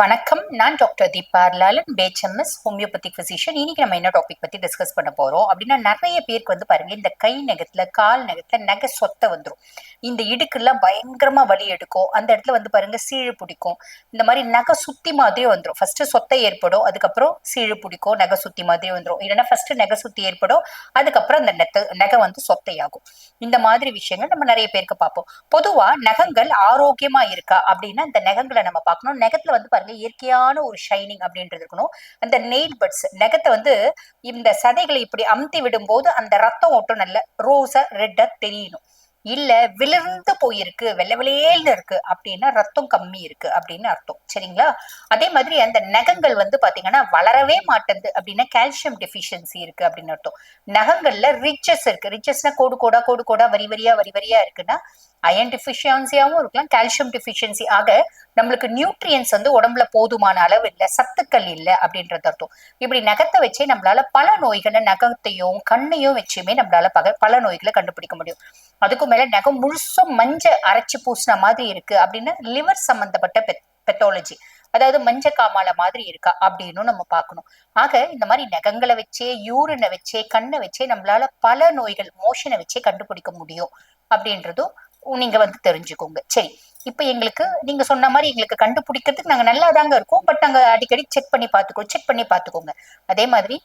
வணக்கம். நான் doctor Deepa Lalan BHMS homeopathic physician இன்னைக்கு நம்ம என்ன டாபிக் பத்தி டிஸ்கஸ் பண்ண போறோம்? அப்படின்னா நிறைய பேருக்கு வந்து பாருங்க இந்த கை நகத்துல கால் நகத்துல நகை சொத்த வந்துடும் இந்த இடுக்குலாம் பயங்கரமா வலி எடுக்கும். அந்த இடத்துல வந்து பாருங்க சீழு பிடிக்கும். இந்த மாதிரி நகை சுத்தி மாதிரியே வந்துடும் ஃபர்ஸ்ட் சொத்தை ஏற்படும் அதுக்கப்புறம் சீழு பிடிக்கும் நகை சுத்தி மாதிரி வந்துடும் இல்லைன்னா ஃபர்ஸ்ட் நகை சுத்தி ஏற்படும் அதுக்கப்புறம் அந்த நெத்த நகை வந்து சொத்தையாகும். இந்த மாதிரி விஷயங்கள் நம்ம நிறைய பேருக்கு பார்ப்போம். பொதுவா நகங்கள் ஆரோக்கியமா இருக்கா? அப்படின்னா இந்த நகங்களை நம்ம பார்க்கணும். நகத்துல வந்து பாருங்க இயற்கையான ஒரு ஷைனிங் அப்படின்றது இருக்கணும். அந்த நெயில் பட்ஸ் நெகத்தை வந்து இந்த சதைகளை இப்படி அமுத்தி விடும்போது அந்த ரத்தம் ஒட்டும் நல்ல ரோஸா ரெட்டா தெரியணும். இல்ல விழுந்து போயிருக்கு வெள்ளை வெளியேன்னு இருக்கு அப்படின்னா ரத்தம் கம்மி இருக்கு அப்படின்னு அர்த்தம். சரிங்களா? அதே மாதிரி அந்த நகங்கள் வந்து பாத்தீங்கன்னா வளரவே மாட்டேங்குது அப்படின்னா கால்சியம் டெஃபிஷியன்சி இருக்கு அப்படின்னு அர்த்தம். நகங்கள்ல ரிச்சஸ் இருக்கு. ரிச்சஸ்னா கோடு கோடா கோடு கோடா வரி வரியா வரி வரியா இருக்குன்னா அயன் டெஃபிஷியன்சியாவும் இருக்கலாம். கால்சியம் டெஃபிஷியன்சி ஆக நம்மளுக்கு நியூட்ரியன்ஸ் வந்து உடம்புல போதுமான அளவு இல்லை சத்துக்கள் இல்லை அப்படின்றது அர்த்தம். இப்படி நகத்தை வச்சே நம்மளால பல நோய்களை நகத்தையும் கண்ணையும் வச்சுமே நம்மளால பக பல நோய்களை கண்டுபிடிக்க முடியும். அதுக்கும் மேல நகம் முழுசும் மஞ்சள் அரைச்சி பூசின மாதிரி இருக்கு அப்படின்னா லிவர் சம்பந்தப்பட்ட பெத்தாலஜி அதாவது மஞ்ச காமால மாதிரி இருக்கா அப்படின்னு நம்ம பார்க்கணும். ஆக இந்த மாதிரி நகங்களை வச்சே யூரினை வச்சே கண்ணை வச்சே நம்மளால பல நோய்கள் மோஷனை வச்சே கண்டுபிடிக்க முடியும் அப்படின்றதும் நீங்க வந்து தெரிஞ்சுக்கோங்க. சரி இப்ப எங்களுக்கு நீங்க சொன்ன மாதிரி எங்களுக்கு கண்டுபிடிக்கிறதுக்கு நாங்க நல்லா தாங்க இருக்கோம். பட் நாங்க அடிக்கடி செக் பண்ணி பாத்துக்கோ செக் பண்ணி பாத்துக்கோங்க அதே மாதிரி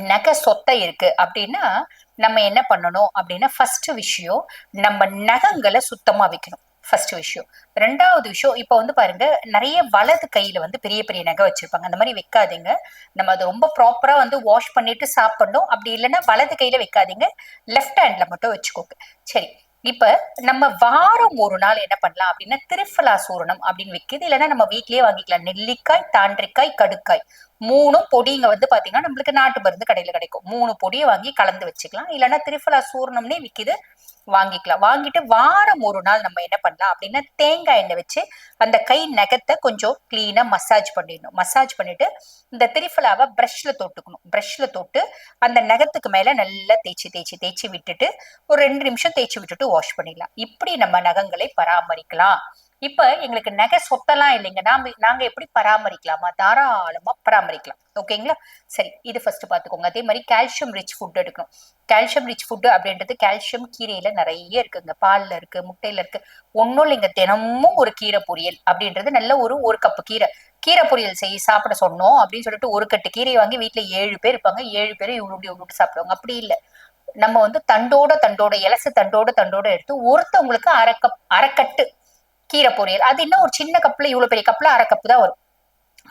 நகை சொத்தை இருக்கு அப்படின்னா நம்ம என்ன பண்ணணும் அப்படின்னா ஃபர்ஸ்ட் விஷயம் நம்ம நகங்களை சுத்தமா வைக்கணும். ஃபர்ஸ்ட் விஷயம். ரெண்டாவது விஷயம் இப்போ வந்து பாருங்க நிறைய வலது கையில வந்து பெரிய பெரிய நகை வச்சிருப்பாங்க. அந்த மாதிரி வைக்காதீங்க. நம்ம அதை ரொம்ப ப்ராப்பரா வந்து வாஷ் பண்ணிட்டு சாப்பிடணும். அப்படி இல்லைன்னா வலது கையில வைக்காதீங்க. லெஃப்ட் ஹேண்ட்ல மட்டும் வச்சுக்கோங்க. சரி. இப்ப நம்ம வாரம் ஒரு நாள் என்ன பண்ணலாம் அப்படின்னா திருஃபலா சூரணம் அப்படின்னு விற்கிது இல்லைன்னா நம்ம வீட்லயே வாங்கிக்கலாம். நெல்லிக்காய் தாண்டிக்காய் கடுக்காய். மூணும் பொடிங்க வந்து பாத்தீங்கன்னா நம்மளுக்கு நாட்டு மருந்து கடையில கிடைக்கும். மூணு பொடியை வாங்கி கலந்து வச்சுக்கலாம். இல்லைன்னா திருஃபலா சூரணம்னே விற்கிது வாங்கிக்கலாம். வாங்கிட்டு வாரம் ஒரு நாள் நம்ம என்ன பண்ணலாம் அப்படின்னா தேங்காய் எண்ணெய் வச்சு அந்த கை நகத்தை கொஞ்சம் கிளீனா மசாஜ் பண்ணிடணும். மசாஜ் பண்ணிட்டு இந்த திரிஃபலாவை ப்ரஷ்ல தொட்டுக்கணும். ப்ரஷ்ல தொட்டு அந்த நகத்துக்கு மேல நல்லா தேய்ச்சி தேய்ச்சி தேய்ச்சி விட்டுட்டு ஒரு ரெண்டு நிமிஷம் தேய்ச்சி விட்டுட்டு வாஷ் பண்ணிடலாம். இப்படி நம்ம நகங்களை பராமரிக்கலாம். இப்ப எங்களுக்கு நகை சொத்தெல்லாம் இல்லைங்க. நாம நாங்க எப்படி பராமரிக்கலாமா? தாராளமா பராமரிக்கலாம். ஓகேங்களா? சரி இது ஃபர்ஸ்ட் பாத்துக்கோங்க. அதே மாதிரி கால்சியம் ரிச் ஃபுட் எடுக்கணும். கால்சியம் ரிச் ஃபுட் அப்படின்றது கால்சியம் கீரையில நிறைய இருக்குங்க. பால்ல இருக்கு முட்டையில இருக்கு. ஒன்னும் இல்லைங்க. தினமும் ஒரு கீரை பொரியல் அப்படின்றது நல்ல ஒரு ஒரு கப்பு கீரை. கீரை பொரியல் செய்ய சாப்பிட சொன்னோம் அப்படின்னு சொல்லிட்டு ஒரு கட்டு கீரையை வாங்கி வீட்டுல ஏழு பேர் இருப்பாங்க. ஏழு பேரும் இவ்வளோ இவ்வளோ சாப்பிடுவாங்க. அப்படி இல்லை. நம்ம வந்து தண்டோட தண்டோட இலசு தண்டோட தண்டோட எடுத்து ஒருத்தவங்களுக்கு அரை கப் அரைக்கட்டு கீரை பொரியல். அது இன்னும் ஒரு சின்ன கப்ல இவ்வளவு பெரிய கப்ல அரை கப்பு தான் வரும்.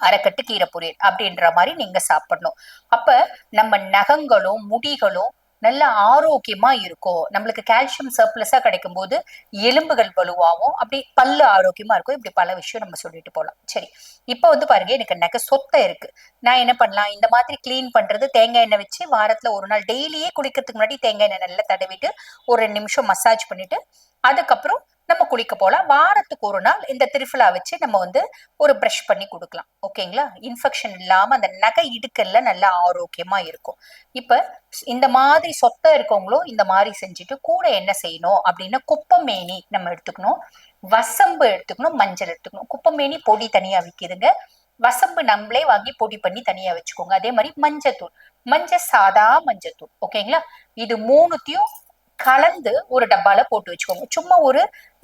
அரைக்கட்டு கீரை பொரியல் அப்படின்ற மாதிரி நீங்க சாப்பிடணும். அப்ப நம்ம நகங்களும் முடிகளும் நல்ல ஆரோக்கியமா இருக்கும் நம்மளுக்கு கால்சியம் சர்ப்ளஸா கிடைக்கும் போது எலும்புகள் வலுவாகும் அப்படி பல்லு ஆரோக்கியமா இருக்கும் இப்படி பல விஷயம் நம்ம சொல்லிட்டு போகலாம் சரி. இப்ப வந்து பாருங்க எனக்கு நகை சொத்தை இருக்கு. நான் என்ன பண்ணலாம்? இந்த மாதிரி கிளீன் பண்றது தேங்காய் எண்ணெய் வச்சு வாரத்துல ஒரு நாள் டெய்லியே குளிக்கிறதுக்கு முன்னாடி தேங்காய் எண்ணெய் நல்லா தடவிட்டு ஒரு ரெண்டு நிமிஷம் மசாஜ் பண்ணிட்டு அதுக்கப்புறம் நம்ம குளிக்க போகலாம் வாரத்துக்கு ஒரு நாள் இந்த திருவிழா வச்சு நம்ம வந்து ஒரு ப்ரஷ் பண்ணி கொடுக்கலாம். ஓகேங்களா இன்ஃபெக்ஷன் இல்லாம அந்த நகை இடுக்கல்ல நல்லா ஆரோக்கியமா இருக்கும். இப்ப இந்த மாதிரி சொத்தம் இருக்கவங்களும் இந்த மாதிரி செஞ்சுட்டு கூட என்ன செய்யணும் அப்படின்னா குப்பமேனி நம்ம எடுத்துக்கணும். வசம்பு எடுத்துக்கணும் மஞ்சள் எடுத்துக்கணும். குப்பமேனி பொடி தனியா விற்கிதுங்க வசம்பு நம்மளே வாங்கி பொடி பண்ணி தனியா வச்சுக்கோங்க. அதே மாதிரி மஞ்சத்தூள். மஞ்சள் சாதா மஞ்சத்தூள். ஓகேங்களா இது மூணுத்தையும் கலந்து ஒரு டப்பால போட்டு வச்சுக்கோங்க. சும்மா ஒரு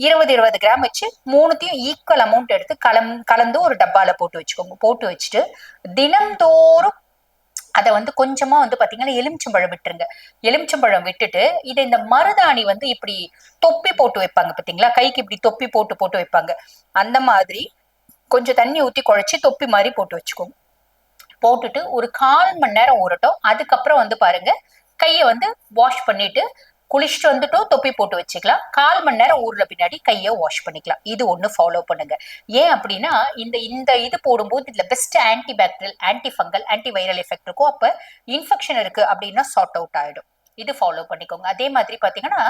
இருபது இருபது கிராம் வச்சு மூணுத்தையும் ஈக்குவல் அமௌண்ட் எடுத்து கலம் கலந்து ஒரு டப்பால போட்டு வச்சுக்கோங்க. போட்டு வச்சுட்டு தினந்தோறும் அதை வந்து கொஞ்சமா வந்து பாத்தீங்கன்னா எலுமிச்சம்பழம் விட்டுருங்க. எலுமிச்சம்பழம் விட்டுட்டு இதை இந்த மருதாணி வந்து இப்படி தொப்பி போட்டு வைப்பாங்க பாத்தீங்களா? கைக்கு இப்படி தொப்பி போட்டு போட்டு வைப்பாங்க. அந்த மாதிரி கொஞ்சம் தண்ணி ஊத்தி குழைச்சி தொப்பி மாதிரி போட்டு வச்சுக்கோங்க. போட்டுட்டு ஒரு கால் மணி நேரம் ஊறட்டும். அதுக்கப்புறம் வந்து பாருங்க கையை வந்து வாஷ் பண்ணிட்டு குளிச்சுட்டு வந்துட்டும் தொப்பி போட்டு வச்சுக்கலாம். கால் மணி நேரம் ஊர்ல பின்னாடி கையை வாஷ் பண்ணிக்கலாம். இது ஒண்ணு ஃபாலோ பண்ணுங்க. ஏன் அப்படின்னா இந்த இந்த இது போடும்போது இதுல best antibacterial antifungal antiviral effect இருக்கும். அப்ப இன்ஃபெக்ஷன் இருக்கு அப்படின்னா சார்ட் அவுட் ஆயிடும். இது ஃபாலோ பண்ணிக்கோங்க. அதே மாதிரி பாத்தீங்கன்னா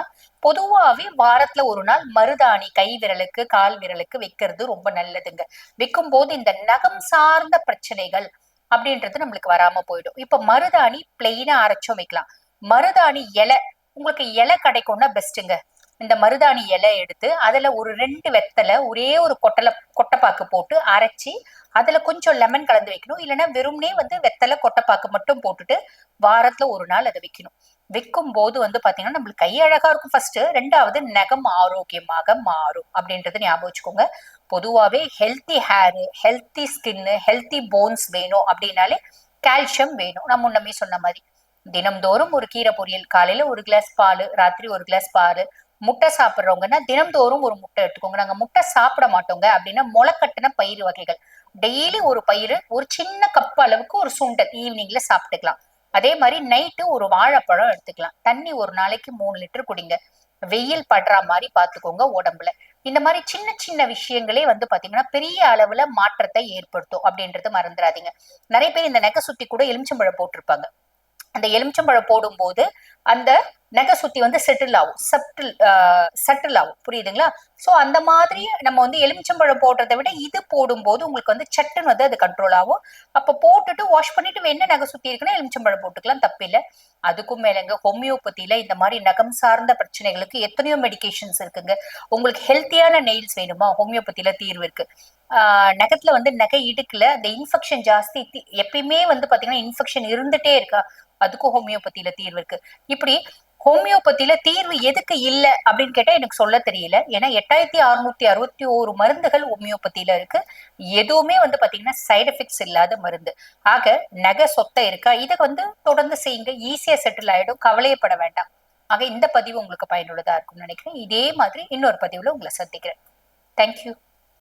பொதுவாகவே வாரத்துல ஒரு நாள் மருதாணி கை விரலுக்கு கால் விரலுக்கு வைக்கிறது ரொம்ப நல்லதுங்க. வைக்கும் போது இந்த நகம் சார்ந்த பிரச்சனைகள் அப்படின்றது நம்மளுக்கு வராம போயிடும். இப்ப மருதாணி பிளெயினா அரைச்சும் வைக்கலாம். மருதாணி இலை உங்களுக்கு இலை கிடைக்கும்னா பெஸ்ட்டுங்க இந்த மருதாணி இலை எடுத்து அதுல ஒரு ரெண்டு வெத்தலை ஒரே ஒரு கொட்டலை கொட்டைப்பாக்கு போட்டு அரைச்சி அதுல கொஞ்சம் லெமன் கலந்து வைக்கணும். இல்லைன்னா வெறும்னே வந்து வெத்தலை கொட்டைப்பாக்கு மட்டும் போட்டுட்டு வாரத்துல ஒரு நாள் அதை வைக்கணும். வைக்கும் போது வந்து பாத்தீங்கன்னா நம்மளுக்கு கை அழகா இருக்கும் ஃபர்ஸ்ட் ரெண்டாவது நகம் ஆரோக்கியமாக மாறும் அப்படின்றத ஞாபகம் வச்சுக்கோங்க. பொதுவாவே healthy hair healthy skin healthy bones வேணும் அப்படின்னாலே கால்சியம் வேணும். நான் முன்னமே சொன்ன மாதிரி. தினம்தோறும் ஒரு கீரை பொரியல். காலையில ஒரு கிளாஸ் பால் ராத்திரி ஒரு கிளாஸ் பால். முட்டை சாப்பிட்றவங்கன்னா தினம்தோறும் ஒரு முட்டை எடுத்துக்கோங்க. நாங்க முட்டை சாப்பிட மாட்டோங்க அப்படின்னா முளைக்கட்டின பயிர் வகைகள். டெய்லி ஒரு பயிர் ஒரு சின்ன கப் அளவுக்கு ஒரு சுண்டல் ஈவினிங்ல சாப்பிட்டுக்கலாம். அதே மாதிரி நைட்டு ஒரு வாழைப்பழம் எடுத்துக்கலாம். தண்ணி ஒரு நாளைக்கு மூணு லிட்டர் குடிங்க. வெயில் படுற மாதிரி பாத்துக்கோங்க உடம்புல. இந்த மாதிரி சின்ன சின்ன விஷயங்களே வந்து பாத்தீங்கன்னா பெரிய அளவுல மாற்றத்தை ஏற்படுத்தும் அப்படின்றது மறந்துடாதீங்க. நிறைய பேர் இந்த நெக்க சுத்தி கூட எலுமிச்சம்பழம் போட்டிருப்பாங்க. அந்த எலுமிச்சம்பழம் போடும்போது அந்த நகை சுத்தி வந்து செட்டில் ஆகும். சட்டில் செட்டில் ஆகும். புரியுதுங்களா? சோ அந்த மாதிரி நம்ம வந்து எலுமிச்சம்பழம் போடுறதை விட இது போடும்போது உங்களுக்கு வந்து சட்டுன்னு வந்து அது கண்ட்ரோல் ஆகும். அப்ப போட்டுட்டு வாஷ் பண்ணிட்டு என்ன நகை சுத்தி இருக்குன்னா எலுமிச்சம்பழம் போட்டுக்கலாம். தப்பில்லை. அதுக்கும் மேலங்க ஹோமியோபதியில இந்த மாதிரி நகம் சார்ந்த பிரச்சனைகளுக்கு எத்தனையோ மெடிகேஷன்ஸ் இருக்குங்க. உங்களுக்கு ஹெல்த்தியான நெயில்ஸ் வேணுமா? ஹோமியோபதியில தீர்வு இருக்கு. ஆஹ் நகத்துல வந்து நகை இடுக்குல அந்த இன்ஃபெக்ஷன் ஜாஸ்தி எப்பயுமே வந்து பாத்தீங்கன்னா இன்ஃபெக்ஷன் இருந்துட்டே இருக்கா. அதுக்கும் ஹோமியோபதியில தீர்வு இருக்கு. இப்படி ஹோமியோபதியில தீர்வு எதுக்கு இல்ல அப்படின்னு கேட்டா எனக்கு சொல்ல தெரியல. ஏன்னா எட்டாயிரத்தி அறுநூத்தி அறுபத்தி ஓரு மருந்துகள் ஹோமியோபதியில இருக்கு. எதுவுமே வந்து பாத்தீங்கன்னா சைடு எஃபெக்ட்ஸ் இல்லாத மருந்து. ஆக நகை சொத்தை இருக்கா? இதை வந்து தொடர்ந்து செய்யுங்க. ஈஸியா செட்டில் ஆயிடும். கவலையப்பட வேண்டாம். ஆக இந்த பதிவு உங்களுக்கு பயனுள்ளதா இருக்கும்னு நினைக்கிறேன். இதே மாதிரி இன்னொரு பதிவுல உங்களை சந்திக்கிறேன். தேங்க்யூ